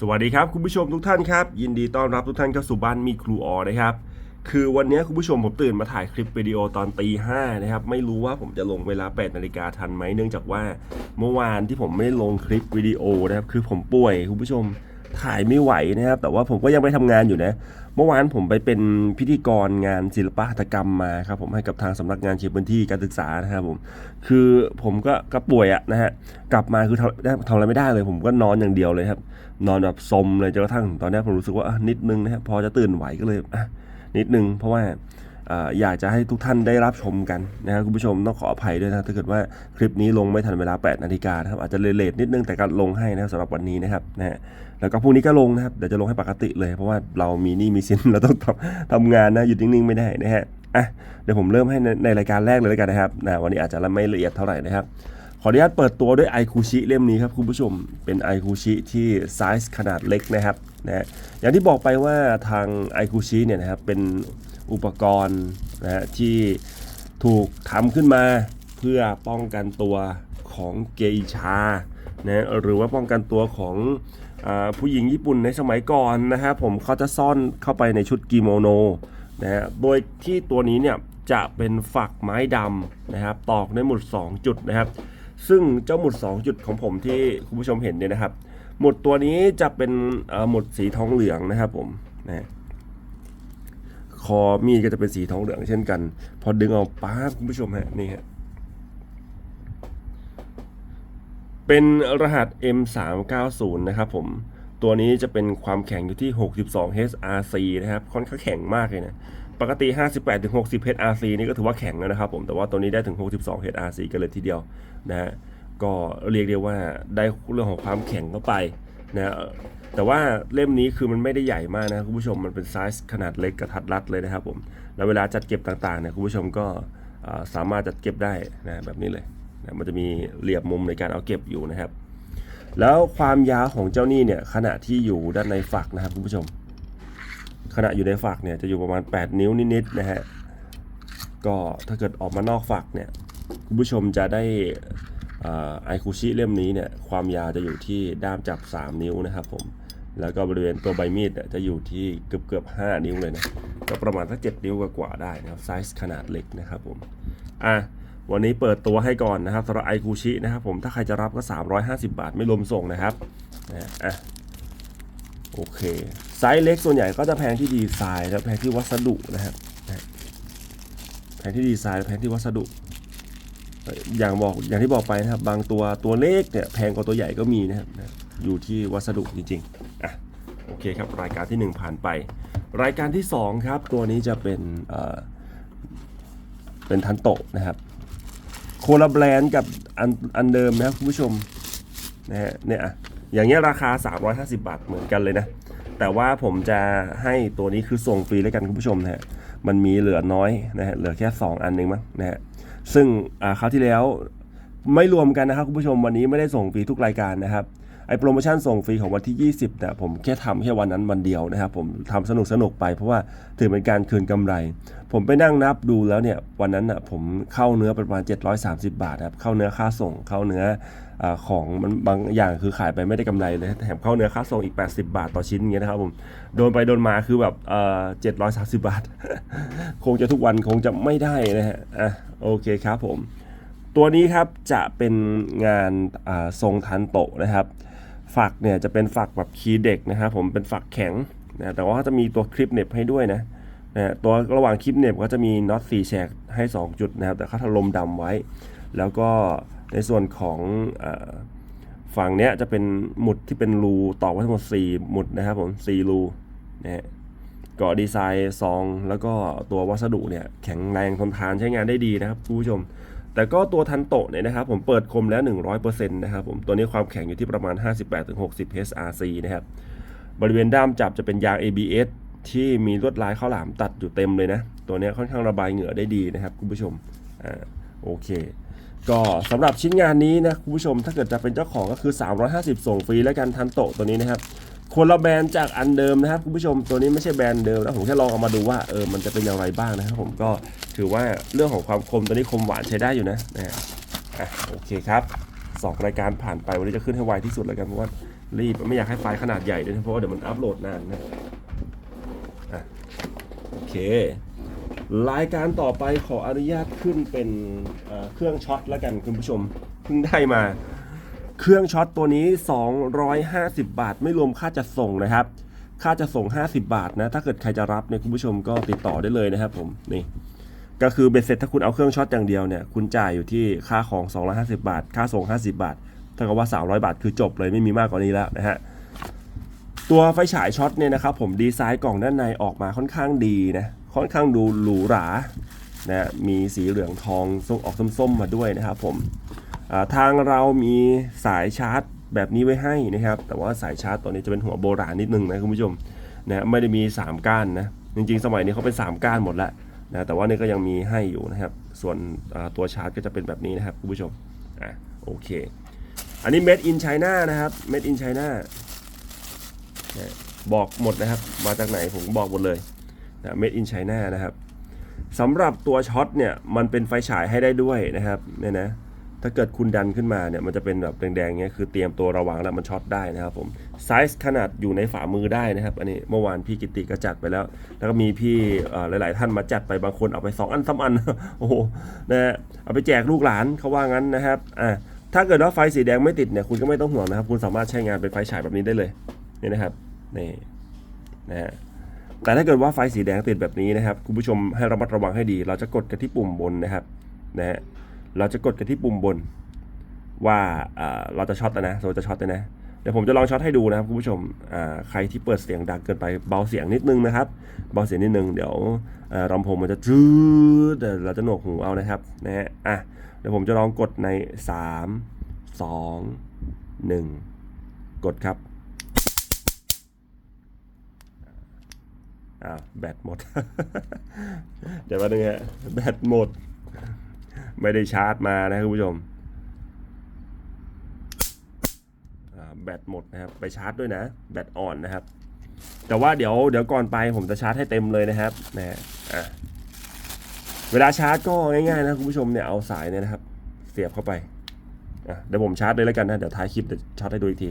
สวัสดีครับคุณผู้ชมทุกท่านครับยินดีต้อนรับทุกท่านเข้าสู่บ้านมีครูออนะครับคือวันนี้คุณผู้ชมผมตื่นมาถ่ายคลิปวิดีโอตอนตีห้านะครับไม่รู้ว่าผมจะลงเวลา8นาฬิกาทันไหมเนื่องจากว่าเมื่อวานที่ผมไม่ได้ลงคลิปวิดีโอนะครับคือผมป่วยคุณผู้ชม ถ่ายไม่ไหวนะครับ แต่ว่าผมก็ยังไปทำงานอยู่นะ เมื่อวานผมไปเป็นพิธีกรงานศิลปหัตกรรมมาครับผมให้กับทางสำนักงานเขตพื้นที่การศึกษานะครับผม คือผมก็ก็ป่วยอะนะฮะ กลับมาคือทำทำอะไรไม่ได้เลย ผมก็นอนอย่างเดียวเลยครับ นอนแบบสมเลยจนกระทั่งตอนนี้ผมรู้สึกว่านิดนึงนะครับพอจะตื่นไหวก็เลยอะนิดนึงเพราะว่า อยากจะให้ทุกท่านได้รับชมกันนะครับคุณผู้ชมต้องขออภัยด้วยนะถ้าเกิดว่าคลิปนี้ลงไม่ทันเวลา 8 นาฬิกานะครับอาจจะเลทนิดนึงแต่ก็ลงให้นะครับสำหรับวันนี้นะครับนะฮะแล้วก็พรุ่งนี้ก็ลงนะครับเดี๋ยวจะลงให้ปกติเลย เพราะว่าเรามีนี้มีสินเราต้องทำทำงานนะหยุดนิ่งๆไม่ได้นะฮะอะเดี๋ยวผมเริ่มให้ในในรายการแรกเลยแล้วกันนะครับนะวันนี้อาจจะไม่ละเอียดเท่าไหร่นะครับขออนุญาตเปิดตัวด้วยไอคูชิเล่มนี้ครับคุณผู้ชมเป็นไอคูชิที่ไซส์ขนาดเล็กนะครับนะฮะอย่างที่บอกไปว่าทางไอคูชิเนี่ยนะครับเป็น อุปกรณ์นะฮะที่ถูกทำขึ้นมาเพื่อป้องกันตัวของเกอิชานะหรือว่าป้องกันตัวของอผู้หญิงญี่ปุ่นในสมัยก่อนนะครับผมเขาจะซ่อนเข้าไปในชุดกิโมโนนะฮะโดยที่ตัวนี้เนี่ยจะเป็นฝักไม้ดำนะครับตอกในหมุด 2 จุดนะครับ ซึ่งเจ้าหมุด 2 จุดของผมที่คุณผู้ชมเห็นเนี่ยนะครับ หมุดตัวนี้จะเป็นหมุดสีทองเหลืองนะครับผมนะ คอมีดก็จะเป็นสีทองเหลืองเช่นกัน พอดึงเอาป๊าคุณผู้ชมฮะนี่ฮะเป็นรหัส M390 นะครับผม ตัวนี้จะเป็นความแข็งอยู่ที่ 62 HRC นะครับ ค่อนข้างแข็งมากเลยนะ ปกติ 58-60 HRC นี่ก็ถือว่าแข็งแล้วนะครับผม แต่ว่าตัวนี้ได้ถึง 62 HRC กันเลยทีเดียวนะฮะ ก็เรียกได้ว่าได้เรื่องของความแข็งเข้าไป นะแต่ว่าเล่มนี้คือมันไม่ได้ใหญ่มากนะคุณผู้ชมมันเป็นไซส์ขนาดเล็กกระทัดรัดเลยนะครับผมแล้วเวลาจัดเก็บต่างๆเนี่ยคุณผู้ชมก็สามารถจัดเก็บได้นะแบบนี้เลยนะมันจะมีเหลี่ยมมุมในการเอาเก็บอยู่นะครับ แล้วความยาวของเจ้านี่เนี่ยขณะที่อยู่ด้านในฝักนะครับคุณผู้ชม ขณะอยู่ในฝักเนี่ยจะอยู่ประมาณ 8 นิ้วนิดๆนะฮะก็ถ้าเกิดออกมานอกฝักเนี่ยคุณผู้ชมจะได้ ไอคูชิเล่มนี้เนี่ยความยาวจะอยู่ที่ด้ามจับ 3 นิ้วนะครับผมแล้วก็บริเวณตัวใบมีดจะอยู่ที่เกือบเกือบ5นิ้วเลยนะก็ประมาณสัก7นิ้วกว่าได้นะครับไซส์ขนาดเล็กนะครับผมอะวันนี้เปิดตัวให้ก่อนนะครับสำหรับไอคูชินะครับผมถ้าใครจะรับก็ 350 บาทไม่รวมส่งนะครับนะอะโอเคไซส์เล็กส่วนใหญ่ก็จะแพงที่ดีไซน์และแพงที่วัสดุนะครับนะแพงที่ดีไซน์และแพงที่วัสดุ อย่างบอกอย่างที่บอกไปนะครับ บางตัวตัวเล็กเนี่ยแพงกว่าตัวใหญ่ก็มีนะครับอยู่ที่วัสดุจริงๆอะโอเคครับรายการที่ 1 ผ่านไป รายการที่ 2 ครับ ตัวนี้จะเป็นเอ่อเป็นทันโตะนะครับโคลาแบรนด์กับอันอันเดิมนะครับคุณผู้ชมนะฮะเนี่ยอะอย่างเงี้ยราคา 350 บาทเหมือนกันเลยนะแต่ว่าผมจะให้ตัวนี้คือส่งฟรีแล้วกันคุณผู้ชมนะฮะมันมีเหลือน้อยนะฮะเหลือแค่ 2 อันเองมั้งนะฮะ ซึ่งคราวที่แล้วไม่รวมกันนะครับคุณผู้ชมวันนี้ไม่ได้ส่งฟรีทุกรายการนะครับไอโปรโมชั่นส่งฟรีของวันที่ 20เนี่ยผมแค่ทำแค่วันนั้นวันเดียวนะครับผมทำสนุกสนุกไปเพราะว่าถือเป็นการคืนกำไร ผมไปนั่งนับดูแล้วเนี่ยวันนั้นอะผมเข้าเนื้อประมาณ 730 บาทครับเข้าเนื้อค่าส่งเข้าเนื้อ อของมันบางอย่างคือขายไปไม่ได้กำไรเลยแถมเข้าเนื้อค่าส่งอีก 80 บาทต่อชิ้นอย่างเงี้ยนะครับผมโดนไปโดนมาคือแบบเอ่อ730บบาท คงจะทุกวันคงจะไม่ได้นะฮะอะโอเคครับผม ตัวนี้ครับจะเป็นงานอ่าทรงทันโตนะครับฝักเนี่ยจะเป็นฝักแบบคีเด็กนะครับผมเป็นฝักแข็งนะแต่ว่าจะมีตัวคลิปเน็บให้ด้วยนะนะตัวระหว่างคลิปเน็บก็จะมีน็อตสี่แฉกให้ 2 จุดนะครับแต่เขาถลมดำไว้ แล้วก็ในส่วนของฝั่งเนี้ยจะเป็นหมุดที่เป็นรูต่อไว้ทั้งหมด 4 หมุดนะครับผม4รูนะฮะก็ดีไซน์ซอง แล้วก็ตัววัสดุเนี่ยแข็งแรงทนทานใช้งานได้ดีนะครับคุณผู้ชม แต่ก็ตัวทันโตะเนี่ยนะครับผมเปิดคมแล้ว 100%นะครับผมตัวนี้ความแข็งอยู่ที่ประมาณ 58-60 HRC นะครับบริเวณด้ามจับจะเป็นยาง ABS ที่มีลวดลายข้าวหลามตัดอยู่เต็มเลยนะ ตัวนี้ค่อนข้างระบายเหงื่อได้ดีนะครับคุณผู้ชมอ่าโอเค ก็สำหรับชิ้นงานนี้นะคุณผู้ชมถ้าเกิดจะเป็นเจ้าของก็คือ 350 ส่งฟรีแล้วกันทันโตะตัวนี้นะครับคนละแบรนด์จากอันเดิมนะครับคุณผู้ชมตัวนี้ไม่ใช่แบรนด์เดิมนะผมแค่ลองเอามาดูว่าเออมันจะเป็นอย่างไรบ้างนะครับผมก็ถือว่าเรื่องของความคมตัวนี้คมหวานใช้ได้อยู่นะนะอะโอเคครับสองรายการผ่านไปวันนี้จะขึ้นให้ไวที่สุดแล้วกันเพราะว่ารีบไม่อยากให้ไฟล์ขนาดใหญ่ด้วยนะเพราะว่าเดี๋ยวมันอัพโหลดนานนะอะโอเค รายการต่อไปขออนุญาตขึ้นเป็นเครื่องช็อตแล้วกันคุณผู้ชมเพิ่งได้มา เครื่องช็อตตัวนี้ 250 บาท ไม่รวมค่าจัดส่งนะครับ ค่าจัดส่ง 50 บาทนะ ถ้าเกิดใครจะรับเนี่ยคุณผู้ชมก็ติดต่อได้เลยนะครับผมนี่ก็คือเบ็ดเสร็จถ้าคุณเอาเครื่องช็อตอย่างเดียวเนี่ยคุณจ่ายอยู่ที่ค่าของ 250 บาท ค่าส่ง 50 บาทเท่ากับว่า 300 บาท คือจบเลยไม่มีมากกว่านี้แล้วนะฮะตัวไฟฉายช็อตเนี่ยนะครับผมดีไซน์กล่องด้านในออกมาค่อนข้างดีนะ ค่อนข้างดูหรูหรานะมีสีเหลืองทองส้มออกส้มๆมาด้วยนะครับผมทางเรามีสายชาร์จแบบนี้ไว้ให้นะครับ แต่ว่าสายชาร์จตัวนี้จะเป็นหัวโบราณนิดนึงนะคุณผู้ชมนะไม่ได้มี 3 ก้านนะจริงๆ สมัยนี้เขาเป็น 3 ก้านหมดแล้วนะแต่ว่านี่ก็ยังมีให้อยู่นะครับ ส่วนตัวชาร์จก็จะเป็นแบบนี้นะครับคุณผู้ชมอะโอเค อันนี้ made in China นะครับ made in China นะบอกหมดนะครับ มาจากไหนผมบอกหมดเลย นะ made in China นะครับสำหรับตัวช็อตเนี่ยมันเป็นไฟฉายให้ได้ด้วยนะครับเนี่ยนะถ้าเกิดคุณดันขึ้นมาเนี่ยมันจะเป็นแบบแดงๆเงี้ยคือเตรียมตัวระวังแล้วมันช็อตได้นะครับผมไซส์ขนาดอยู่ในฝ่ามือได้นะครับ อันนี้เมื่อวานพี่กิติก็จัดไปแล้ว แล้วก็มีพี่หลาย ๆ ท่านมาจัดไปบางคนเอาไป 2 อันสามอันโอ้โหนะฮะเอาไปแจกลูกหลานเขาว่างั้นนะครับอ่าถ้าเกิดว่าไฟสีแดงไม่ติดเนี่ยคุณก็ไม่ต้องห่วงนะครับ คุณสามารถใช้งานเป็นไฟฉายแบบนี้ได้เลยนี่นะครับนี่นะฮะ แต่ถ้าเกิดว่าไฟสีแดงติดแบบนี้นะครับ คุณผู้ชมให้ระมัดระวังให้ดี เราจะกดกันที่ปุ่มบนนะครับนะฮะเราจะกดกันที่ปุ่มบน ว่าเราจะช็อตนะนะสมมติจะช็อตนะเดี๋ยวผมจะลองช็อตให้ดูนะครับคุณผู้ชมใครที่เปิดเสียงดังเกินไปเบาเสียงนิดนึงนะครับเบาเสียงนิดนึงเดี๋ยวลำโพงมันจะจืดเดี๋ยวเราจะหนวกหูเอานะครับนะฮะอะเดี๋ยวผมจะลองกดใน 3 2 1 กดครับ อ้าวแบตหมด เดี๋ยวมาดูฮะแบตหมด ไม่ได้ชาร์จมานะคุณผู้ชมแบตหมดนะครับ ไปชาร์จด้วยนะ แบตอ่อนนะครับ แต่ว่าเดี๋ยวเดี๋ยวก่อนไปผมจะชาร์จให้เต็มเลยนะครับนะฮะอะเวลาชาร์จก็ง่ายๆนะคุณผู้ชมเนี่ยเอาสายเนี่ยนะครับ เสียบเข้าไปอะเดี๋ยวผมชาร์จเลยแล้วกันนะเดี๋ยวท้ายคลิปเดี๋ยวชาร์จให้ดูอีกที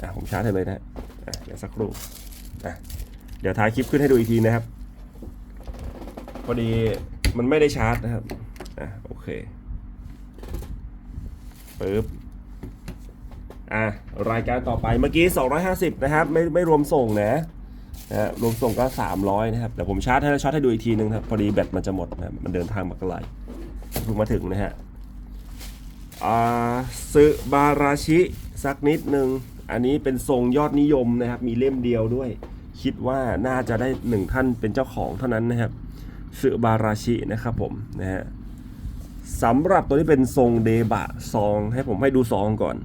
อะผมชาร์จให้เลยนะอะเดี๋ยวสักครู่อะ เดี๋ยวท้ายคลิปขึ้นให้ดูอีกทีนะครับ พอดีมันไม่ได้ชาร์จนะครับ อะโอเคปึ๊บอะรายการต่อไปเมื่อกี้ 250 นะครับ ไม่ไม่รวมส่งนะนะฮะรวมส่งก็ 300 นะครับเดี๋ยวผมชาร์จให้ช็อตให้ดูอีกทีนึงครับ พอดีแบตมันจะหมดนะมันเดินทางมาไกลเพิ่งมาถึงนะฮะอ่าซึบาราชิ สักนิดนึง อันนี้เป็นทรงยอดนิยมนะครับ มีเล่มเดียวด้วย คิดว่าน่าจะได้หนึ่งท่านเป็นเจ้าของเท่านั้นนะครับซึบาราชินะครับผมนะฮะสำหรับตัวนี้เป็นทรงเดบะซองให้ผมให้ดูซองก่อน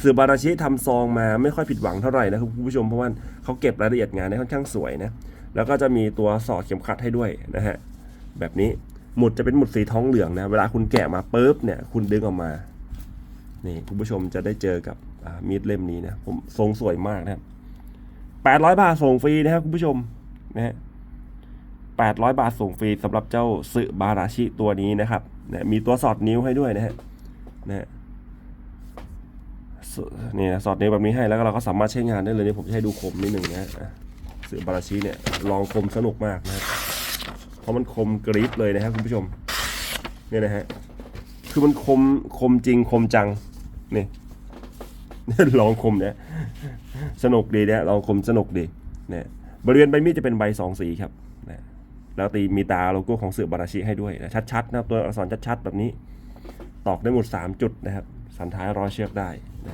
สือบาราชิทำซองมาไม่ค่อยผิดหวังเท่าไหร่นะครับคุณผู้ชมเพราะว่าเขาเก็บรายละเอียดงานได้ค่อนข้างสวยนะแล้วก็จะมีตัวสอดเข็มขัดให้ด้วยนะฮะแบบนี้หมุดจะเป็นหมุดสีทองเหลืองนะเวลาคุณแกะมาปุ๊บเนี่ยคุณดึงออกมานี่คุณผู้ชมจะได้เจอกับมีดเล่มนี้นะผมทรงสวยมากนะครับ 800 บาทส่งฟรีนะครับคุณผู้ชมนะฮะ800 บาทส่งฟรีสำหรับเจ้าสึบาราชิตัวนี้นะครับนะมีตัวสอดนิ้วให้ด้วยนะฮะนะฮะนี่นะสอดนิ้วแบบนี้ให้แล้วเราก็สามารถใช้งานได้เลยนี่ผมจะให้ดูคมนิดหนึ่งนะอะสือบาราชีเนี่ยลองคมสนุกมากนะครับเพราะมันคมกรี๊ดเลยนะครับคุณผู้ชมเนี่ยนะฮะคือมันคมคมจริงคมจังนี่ ลองคมเนี่ยสนุกดีเนะลองคมสนุกดีเนี่ยบริเวณใบมีดจะเป็นใบสองสีครับนะแล้วตีมีตาโลโก้ของเสือบาราชิให้ด้วยนะชัดๆนะครับตัวอักษรชัดๆ แบบนี้ ตอกได้หมด 3 จุดนะครับ สันท้ายร้อยเชือกได้นะ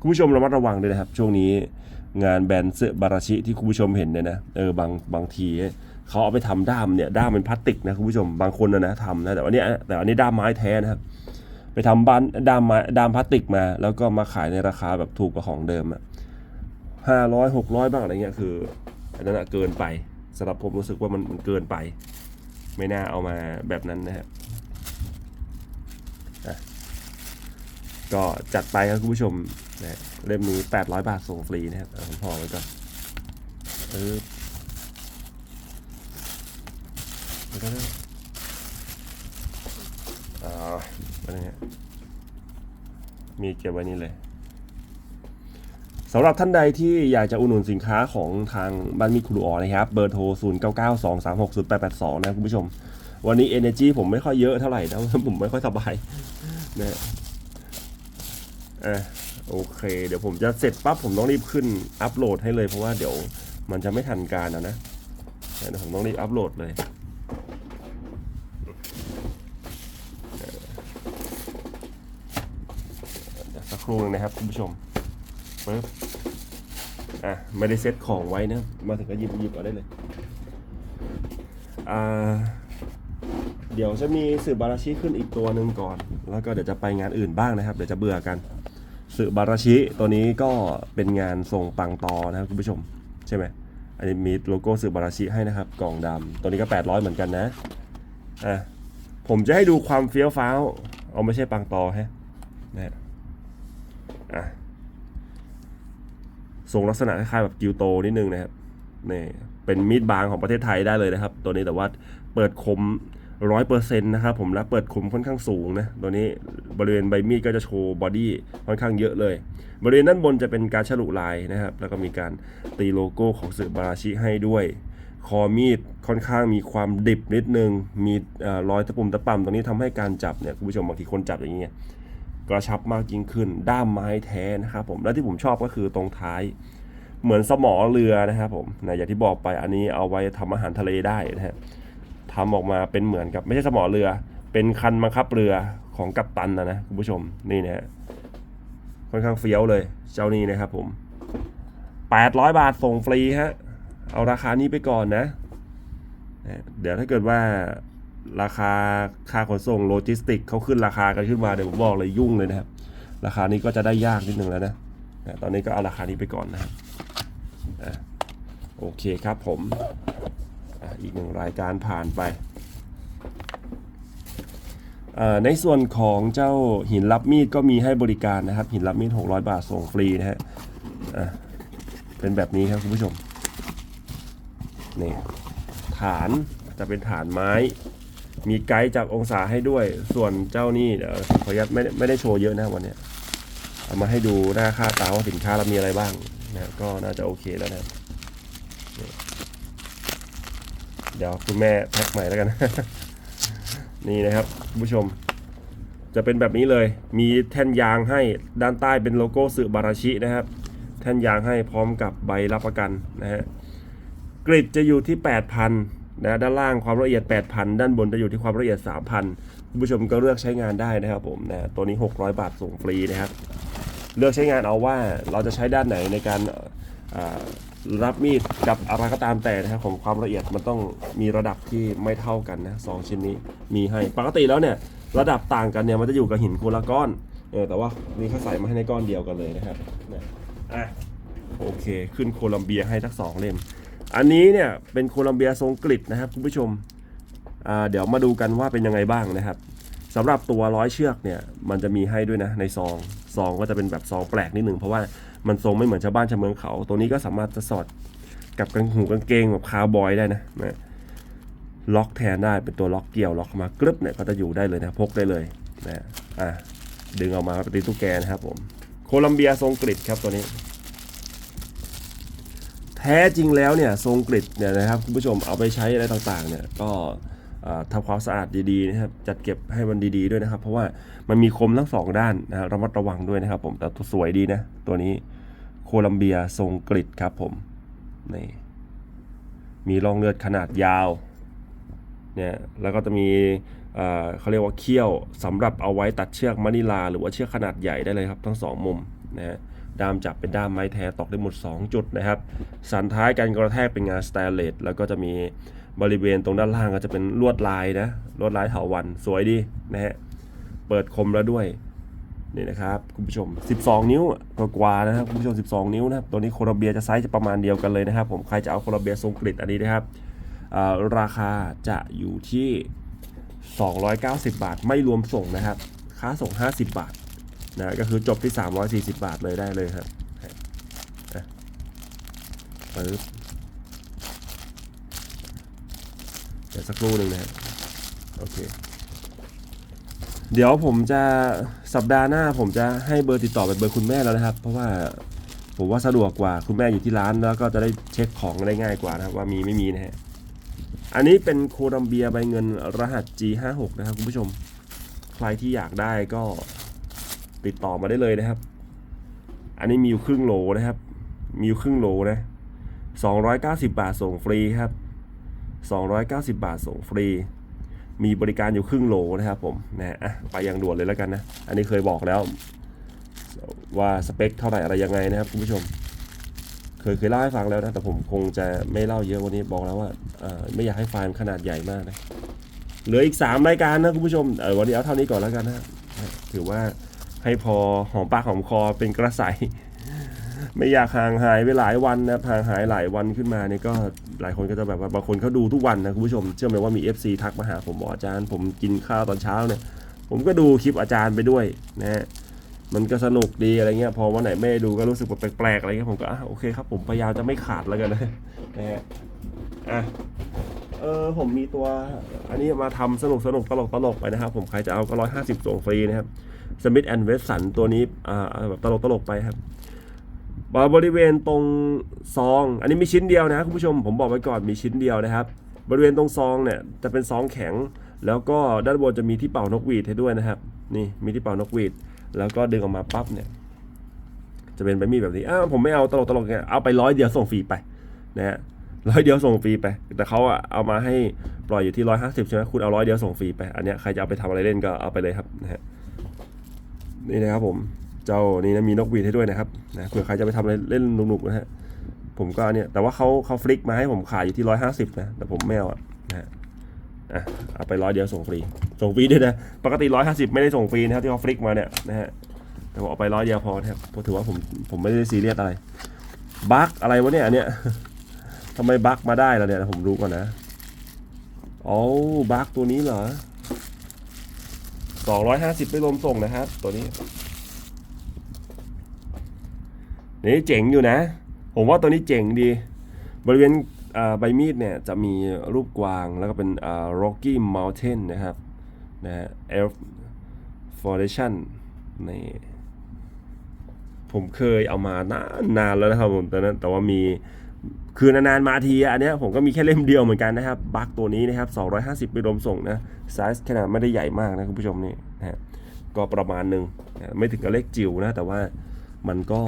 คุณผู้ชมระมัดระวังด้วยนะครับ ช่วงนี้งานแบรนด์เสื้อบาราชิที่คุณผู้ชมเห็นเนี่ยนะเออบางบางทีเขาเอาไปทำด้ามเนี่ยด้ามเป็นพลาสติกนะคุณผู้ชมบางคนนะนะทำนะแต่วันนี้แต่อันนี้ด้ามไม้แท้นะครับ ไปทำบ้านดามม้ด้ามพลาสติกมา แล้วก็มาขายในราคาแบบถูกกว่าของเดิมอะห้าร้อยหกร้อยบ้างอะไรเงี้ยคืออันนั้นอะเกินไปสำหรับผมรู้สึกว่ามันมันเกินไป ไม่น่าเอามาแบบนั้นนะครับก็จัดไปครับคุณผู้ชมนะเล่มนี้800 บาทส่งฟรีนะครับผมพอไว้ก่อนเออแล้วก็อ่า นี้มีเก็บไว้นี่เลยสำหรับท่านใดที่อยากจะอุดหนุนสินค้าของทางบ้านมีครูออนะครับ เบอร์โทร 0 9 9 2 3 6 0 8 8 2 นะคุณผู้ชม วันนี้ energy ผมไม่ค่อยเยอะเท่าไหร่นะผมไม่ค่อยสบายนะอะโอเค เดี๋ยวผมจะเสร็จปั๊บผมต้องรีบขึ้นอัปโหลดให้เลยเพราะว่าเดี๋ยวมันจะไม่ทันการนะนะเดี๋ยวผมต้องรีบอัปโหลดเลย เดี๋ยวสัก ครู่นึงนะครับคุณผู้ชมปึ๊บอะไม่ได้เซ็ตของไว้นะ มาถึงก็หยิบหยิบเอาได้เลยอ่าเดี๋ยวจะมีสื่อบาราชิขึ้นอีกตัวหนึ่งก่อน แล้วก็เดี๋ยวจะไปงานอื่นบ้างนะครับ เดี๋ยวจะเบื่อกันสื่อบาราชิตัวนี้ก็เป็นงานส่งปังตอนะครับคุณผู้ชมใช่ไหมอันนี้มีโลโก้สื่อบาราชิให้นะครับ กล่องดำตัวนี้ก็ 800 เหมือนกันนะอะผมจะให้ดูความเฟี้ยวฟ้าวเอาไม่ใช่ปังตอฮะนะ อะทรงลักษณะคล้ายๆแบบกิวโตนิดนึงนะครับนี่เป็นมีดบางของประเทศไทยได้เลยนะครับ ตัวนี้แต่ว่าเปิดคมร้อยเปอร์เซ็นต์นะครับผมและเปิดคมค่อนข้างสูงนะตัวนี้บริเวณใบมีดก็จะโชว์บอดี้ค่อนข้างเยอะเลย บริเวณด้านบนจะเป็นการฉลุลายนะครับ แล้วก็มีการตีโลโก้ของสึบาราชิให้ด้วย คอมีดค่อนข้างมีความดิบนิดนึง มีอ่อรอยตะปุ่มตะป่ำตรงนี้ทำให้การจับเนี่ยคุณผู้ชมบางทีคนจับอย่างเงี้ย กระชับมากยิ่งขึ้น ด้ามไม้แท้นะครับผมและที่ผมชอบก็คือตรงท้าย เหมือนสมอเรือนะครับผมนะอย่างที่บอกไปอันนี้เอาไว้ทำอาหารทะเลได้นะฮะทำออกมาเป็นเหมือนกับไม่ใช่สมอเรือ เป็นคันบังคับเรือของกัปตันนะนะคุณผู้ชมนี่นะฮะค่อนข้างเฟี้ยวเลยเจ้านี้นะครับผม 800 บาทส่งฟรีฮะเอาราคานี้ไปก่อนนะ เดี๋ยวถ้าเกิดว่า ราคาค่าขนส่งโลจิสติกเขาขึ้นราคากันขึ้นมาเดี๋ยวผมบอกเลยยุ่งเลยนะครับ ราคานี้ก็จะได้ยากนิดนึงแล้วนะนะตอนนี้ก็เอาราคานี้ไปก่อนนะครับโอเคครับผมอีกหนึ่งรายการผ่านไป ในส่วนของเจ้าหินรับมีดก็มีให้บริการนะครับ หินรับมีด 600 บาทส่งฟรีนะฮะเป็นแบบนี้ครับคุณผู้ชมนี่ฐานจะเป็นฐานไม้ มีไกด์จับองศาให้ด้วย ส่วนเจ้านี่เดี๋ยวขออนุญาตไม่ได้ไม่ได้โชว์เยอะนะวันนี้เอามาให้ดูหน้าค่าตาว่าสินค้าเรามีอะไรบ้างนะก็น่าจะโอเคแล้วนะเดี๋ยวคุณแม่แพ็คใหม่แล้วกัน นี่นะครับผู้ชม จะเป็นแบบนี้เลย มีแท่นยางให้ด้านใต้เป็นโลโก้สึบาราชินะครับ แท่นยางให้พร้อมกับใบรับประกันนะฮะกริดจะอยู่ที่ 8,000 นะด้านล่างความละเอียด 8,000 ด้านบนจะอยู่ที่ความละเอียด 3,000คุณผู้ชมก็เลือกใช้งานได้นะครับผมนะตัวนี้ 600 บาทส่งฟรีนะครับ เลือกใช้งานเอาว่าเราจะใช้ด้านไหนในการรับมีดกับอะไรก็ตามแต่นะครับของความละเอียดมันต้องมีระดับที่ไม่เท่ากันนะสองชิ้นนี้มีให้ปกติแล้วเนี่ยระดับต่างกันเนี่ยมันจะอยู่กับหินคนละก้อนเออแต่ว่านี่เขาใส่มาให้ในก้อนเดียวกันเลยนะครับนะอะโอเค ขึ้นโคลัมเบียให้ทั้งสองเล่ม อันนี้เนี่ยเป็นโคลัมเบียทรงกริดนะครับคุณผู้ชมเดี๋ยวมาดูกันว่าเป็นยังไงบ้างนะครับสำหรับตัวร้อยเชือกเนี่ยมันจะมีให้ด้วยนะในซองซองก็จะเป็นแบบซองแปลกนิดหนึ่งเพราะว่ามันทรงไม่เหมือนชาวบ้านชาวเมืองเขา ตัวนี้ก็สามารถจะสอดกับกางหูกางเกงแบบคาวบอยได้นะนะล็อกแทนได้เป็นตัวล็อกเกี่ยวล็อกมากรึบเนี่ยก็จะอยู่ได้เลยนะพกได้เลยนะอะดึงออกมาเป็นตุ๊กแกนะครับผมโคลัมเบียทรงกริดครับตัวนี้ แท้จริงแล้วเนี่ยทรงกริดเนี่ยนะครับคุณผู้ชมเอาไปใช้อะไรต่างๆเนี่ยก็ทำความสะอาดดีๆนะครับจัดเก็บให้มันดีๆด้วยนะครับ เพราะว่ามันมีคมทั้งสองด้านนะระมัดระวังด้วยนะครับ ผมแต่สวยดีนะตัวนี้โคลัมเบียทรงกริดครับผมนี่มีรองเลือดขนาดยาวเนี่ยแล้วก็จะมีเอ่อเขาเรียกว่าเขี้ยวสำหรับเอาไว้ตัดเชือกมะนิลา หรือว่าเชือกขนาดใหญ่ได้เลยครับ ทั้งสองมุมนะฮะ ด้ามจับเป็นด้ามไม้แท้ตอกได้หมด 2 จุดนะครับสันท้ายการกระแทกเป็นงานสแตนเลสแล้วก็จะมีบริเวณตรงด้านล่างก็จะเป็นลวดลายนะลวดลายเถาวันสวยดีนะฮะเปิดคมแล้วด้วยนี่นะครับคุณผู้ชม 12 นิ้วกว่านะครับคุณผู้ชม 12 นิ้วนะครับตัวนี้โคลาเบียจะไซส์จะประมาณเดียวกันเลยนะครับ ผมใครจะเอาโคลาเบียทรงกริดอันนี้นะครับราคาจะอยู่ที่ 290 บาท ไม่รวมส่งนะครับ ค่าส่ง 50 บาท นะก็คือจบที่ 340 บาทเลยได้เลยครับปึ๊บเดี๋ยวสักครู่หนึ่งนะฮะโอเค เดี๋ยวผมจะสัปดาห์หน้าผมจะให้เบอร์ติดต่อเป็นเบอร์คุณแม่แล้วนะครับ เพราะว่าผมว่าสะดวกกว่าคุณแม่อยู่ที่ร้านแล้วก็จะได้เช็คของได้ง่ายกว่านะครับ ว่ามีไม่มีนะฮะอันนี้เป็นโคลัมเบียใบเงินรหัส G56 นะครับคุณผู้ชม ใครที่อยากได้ก็ ติดต่อมาได้เลยนะครับ อันนี้มีอยู่ครึ่งโหลนะครับ มีอยู่ครึ่งโหลนะ290 บาทส่งฟรีครับ 290 บาทส่งฟรี มีบริการอยู่ครึ่งโหลนะครับผมนะอะไปอย่างด่วนเลยแล้วกันนะ อันนี้เคยบอกแล้วว่าสเปคเท่าไหร่อะไรยังไงนะครับคุณผู้ชม เคยเคยเล่าให้ฟังแล้วนะแต่ผมคงจะไม่เล่าเยอะวันนี้บอกแล้วว่าไม่อยากให้ไฟล์มันขนาดใหญ่มากนะเหลืออีก 3 รายการนะคุณผู้ชมเออวันนี้เอาเท่านี้ก่อนแล้วกันนะถือว่า ให้พอหอมปากหอมคอเป็นกระใสไม่อยากห่างหายไปหลายวันนะครับห่างหายหลายวันขึ้นมาเนี่ยก็หลายคนก็จะแบบว่าบางคนเขาดูทุกวันนะคุณผู้ชมเชื่อไหมว่ามี FC ทักมาหาผมบอกอาจารย์ ผมกินข้าวตอนเช้าเนี่ย ผมก็ดูคลิปอาจารย์ไปด้วยนะฮะมันก็สนุกดีอะไรเงี้ยพอวันไหนไม่ดูก็รู้สึกแบบแปลกๆอะไรเงี้ยผมก็อะโอเคครับ ผมพยายามจะไม่ขาดแล้วกันนะนะฮะอะเออผมมีตัวอันนี้มาทำสนุกสนุกตลกตลกไปนะครับ ผมใครจะเอาก็ร้อยห้าสิบส่งฟรีนะครับ สมิธแอนด์เวสสันตัวนี้อ่าแบบตลกตลกไปครับบริเวณตรงซอง อันนี้มีชิ้นเดียวนะคุณผู้ชมผมบอกไว้ก่อนมีชิ้นเดียวนะครับ บริเวณตรงซองเนี่ยจะเป็นซองแข็ง แล้วก็ด้านบนจะมีที่เป่านกหวีดให้ด้วยนะครับนี่มีที่เป่านกหวีด แล้วก็ดึงออกมาปั๊บเนี่ย จะเป็นใบมีดแบบนี้อ้าวผมไม่เอาตลกตลกๆไงเอาไปร้อยเดียวส่งฟรีไปนะฮะร้อยเดียวส่งฟรีไป แต่เขาอะเอามาให้ปล่อยอยู่ที่ร้อยห้าสิบใช่ไหมคุณเอาร้อยเดียวส่งฟรีไป อันเนี้ยใครจะเอาไปทำอะไรเล่นก็เอาไปเลยครับนะฮะ นี่นะครับผมเจ้านี่นะมีนกหวีดให้ด้วยนะครับนะเผื่อใครจะไปทำอะไรเล่นหนุกๆนะฮะผมก็เนี่ยแต่ว่าเขาเขาฟลิกมาให้ผมขายอยู่ที่ร้อยห้าสิบนะแต่ผมไม่เอาอะนะฮะอะเอาไปร้อยเดียวส่งฟรีส่งฟรีด้วยนะปกติร้อยห้าสิบไม่ได้ส่งฟรีนะครับที่เขาฟลิกมาเนี่ยนะฮะแต่ผมเอาไปร้อยเดียวพอนะครับเพราะถือว่าผมผมไม่ได้ซีเรียสอะไรบั๊กอะไรวะเนี่ยอันเนี้ยทำไมบั๊กมาได้ล่ะเนี่ยผมรู้ก่อนนะอ๋อบั๊กตัวนี้เหรอ สองร้อยห้าสิบไม่รวมส่งนะครับตัวนี้นี่เจ๋งอยู่นะ ผมว่าตัวนี้เจ๋งดี บริเวณใบมีดเนี่ยจะมีรูปกวางแล้วก็เป็น Rocky Mountain นะครับนะฮะ Elf Foundation นี่ผมเคยเอามานานนานแล้วนะครับผมตอนนั้นแต่ว่ามี คือนานๆมาทีอันนี้ผมก็มีแค่เล่มเดียวเหมือนกันนะครับบัคตัวนี้นะครับ250ไปรวมส่งนะไซส์ขนาดไม่ได้ใหญ่มากนะคุณผู้ชมนี่นะฮะก็ประมาณหนึ่งนะไม่ถึงกับเล็กจิ๋วนะแต่ว่ามันก็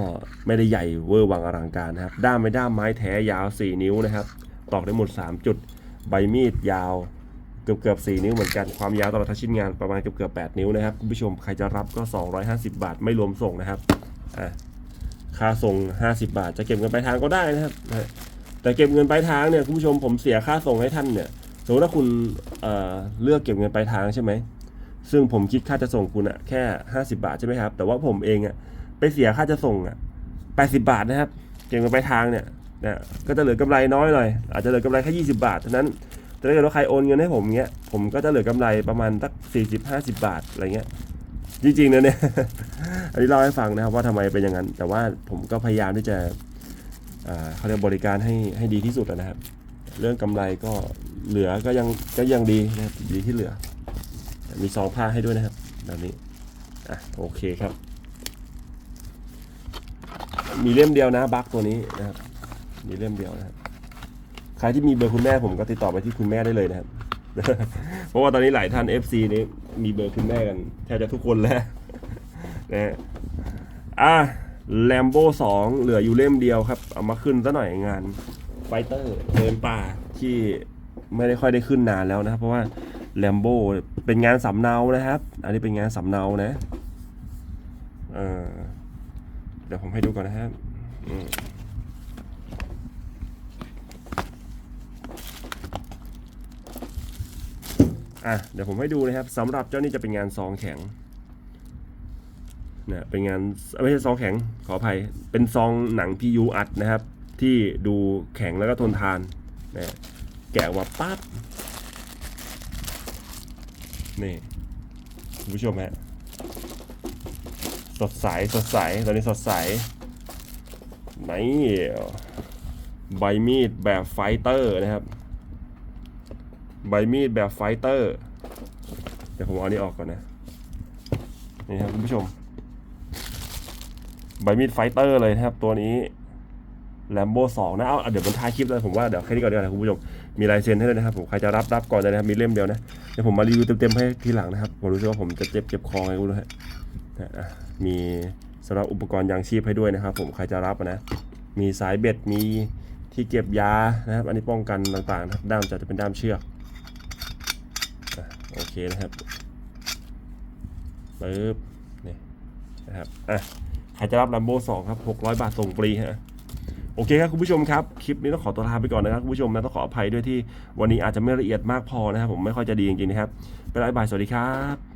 ไม่ได้ใหญ่เวอร์วังอลังการนะครับ ด้ามไม่ด้ามไม้แท้ยาว 4 นิ้วนะครับ ตอกได้หมด 3 จุด ใบมีดยาวเกือบเกือบ4นิ้วเหมือนกัน ความยาวตลอดทั้งชิ้นงานประมาณเกือบเกือบ8นิ้วนะครับ คุณผู้ชมใครจะรับก็ 250 บาทไม่รวมส่งนะครับ อะ ค่าส่ง 50 บาท จะเก็บเงินปลายทางก็ได้นะครับ แต่เก็บเงินปลายทางเนี่ยคุณผู้ชมผมเสียค่าส่งให้ท่านเนี่ยสมมติถ้าคุณเเลือกเก็บเงินปลายทางใช่ไหม ซึ่งผมคิดค่าจะส่งคุณอะแค่ 50 บาทใช่ไหมครับ แต่ว่าผมเองอะไปเสียค่าจะส่งอะ80 บาทนะครับ เก็บเงินปลายทางเนี่ยนะก็จะเหลือกำไรน้อยหน่อย อาจจะเหลือกำไรแค่20 บาทเท่านั้นแต่ถ้าเกิดว่าใครโอนเงินให้ผมเงี้ย ผมก็จะเหลือกำไรประมาณสัก40 50 บาทอะไรเงี้ย จริงๆนะเนี่ย อันนี้เล่าให้ฟังนะครับว่าทำไมเป็นอย่างนั้น แต่ว่าผมก็พยายามที่จะเขาเรียกบริการให้ให้ดีที่สุดนะครับ เรื่องกำไรก็เหลือก็ยังก็ยังดีนะครับดีที่เหลือ มีซองผ้าให้ด้วยนะครับแบบนี้อะโอเคครับ มีเล่มเดียวนะบัคตัวนี้นะครับมีเล่มเดียวนะครับใครที่มีเบอร์คุณแม่ผมก็ติดต่อไปที่คุณแม่ได้เลยนะครับ เพราะว่าตอนนี้หลายท่าน FC นี้มีเบอร์คุณแม่กันแทบจะทุกคนแล้วนะอะแลมโบสองเหลืออยู่เล่มเดียวครับ เอามาขึ้นซะหน่อยงานไฟเตอร์เดินป่าที่ไม่ได้ค่อยได้ขึ้นนานแล้วนะครับ เพราะว่าแลมโบเป็นงานสำเนานะครับ อันนี้เป็นงานสำเนานะเออเดี๋ยวผมให้ดูก่อนนะครับ อะเดี๋ยวผมให้ดูนะครับสำหรับเจ้านี่จะเป็นงานซองแข็งเนี่ยเป็นงานไม่ใช่ซองแข็งขออภัย เป็นซองหนังพียูอัดนะครับ ที่ดูแข็งแล้วก็ทนทานนะแกะออกมาปั๊บนี่คุณผู้ชมฮะสดใสสดใสตอนนี้สดใสไหนใบมีดแบบไฟเตอร์นะครับ ใบมีดแบบไฟเตอร์ เดี๋ยวผมเอาอันนี้ออกก่อนนะ นี่ครับคุณผู้ชม ใบมีดไฟเตอร์เลยนะครับ ตัวนี้แลมโบสองนะ เอาเดี๋ยวมันท้ายคลิปเลยผมว่าเดี๋ยวแค่นี้ก่อนดีกว่าคุณผู้ชม มีลายเซ็นให้ด้วยนะครับผมใครจะรับรับก่อนเลยนะครับ มีเล่มเดียวนะ เดี๋ยวผมมารีวิวเต็มๆให้ทีหลังนะครับ ผมรู้สึกว่าผมจะเจ็บเจ็บคอไงคุณผู้ชมฮะมีสำหรับอุปกรณ์ยางชีพให้ด้วยนะครับ ผมใครจะรับนะ มีสายเบ็ด มีที่เก็บยานะครับ อันนี้ป้องกันต่างๆนะครับ ด้ามจะจะเป็นด้ามเชือก โอเคนะครับปึ๊บนี่นะครับอะใครจะรับ Lambo 2ครับ600บาทส่งฟรีฮะโอเคครับคุณผู้ชมครับ คลิปนี้ต้องขอตัวลาไปก่อนนะครับคุณผู้ชมนะต้องขออภัยด้วยที่วันนี้อาจจะไม่ละเอียดมากพอนะครับผมไม่ค่อยจะดีจริงๆนะครับเป็นไรบายสวัสดีครับ